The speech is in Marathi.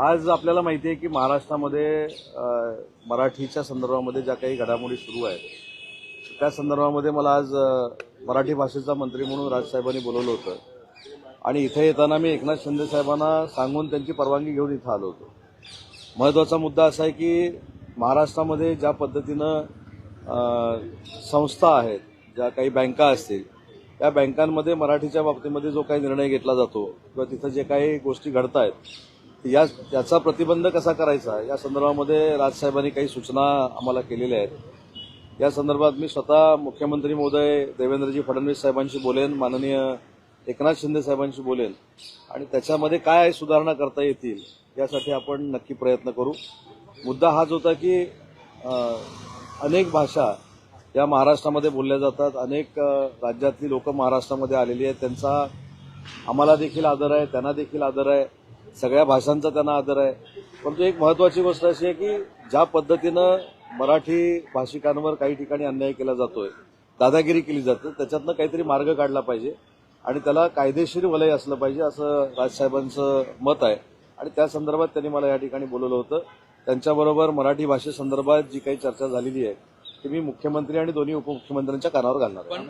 आज आपल्याला माहिती आहे की महाराष्ट्रामध्ये मराठीच्या संदर्भामध्ये ज्या काही घडामोडी सुरू आहेत त्या संदर्भामध्ये मला आज मराठी भाषेचा मंत्री म्हणून राजसाहेबांनी बोलवलं होतं. आणि इथे येताना मी एकनाथ शिंदे साहेबांना सांगून त्यांची परवानगी घेऊन इथं आलो होतो. महत्त्वाचा मुद्दा असा आहे की महाराष्ट्रामध्ये ज्या पद्धतीनं संस्था आहेत ज्या काही बँका असतील त्या बँकांमध्ये मराठीच्या बाबतीमध्ये जो काही निर्णय घेतला जातो किंवा तिथं जे काही गोष्टी घडत आहेत या याचा प्रतिबंध कसा करायचा? या संदर्भामध्ये राजसाहेबांनी काही सूचना आम्हाला केलेल्या आहेत. या संदर्भात मी स्वतः मुख्यमंत्री महोदय देवेंद्रजी फडणवीस साहेबांशी बोलेन माननीय एकनाथ शिंदे साहेबांशी बोलेन. आणि त्याच्यामध्ये काय सुधारणा करता येतील यासाठी आपण नक्की प्रयत्न करू. मुद्दा हाच होता की अनेक भाषा या महाराष्ट्रामध्ये बोलल्या जातात. अनेक राज्यातली लोक महाराष्ट्रामध्ये आलेली आहेत. त्यांचा आम्हाला देखील आदर आहे त्यांना देखील आदर आहे. सगळ्या भाषांचा त्यांना आदर आहे. परंतु एक महत्वाची गोष्ट अशी आहे की ज्या पद्धतीनं मराठी भाषिकांवर काही ठिकाणी अन्याय केला जातोय दादागिरी केली जाते त्याच्यातनं काहीतरी मार्ग काढला पाहिजे आणि त्याला कायदेशीर वलय असलं पाहिजे असं राजसाहेबांचं मत आहे. आणि त्या संदर्भात त्यांनी मला या ठिकाणी बोलवलं होतं. त्यांच्याबरोबर मराठी भाषेसंदर्भात जी काही चर्चा झालेली आहे ती मी मुख्यमंत्री आणि दोन्ही उपमुख्यमंत्र्यांच्या कानावर घालणार आहे.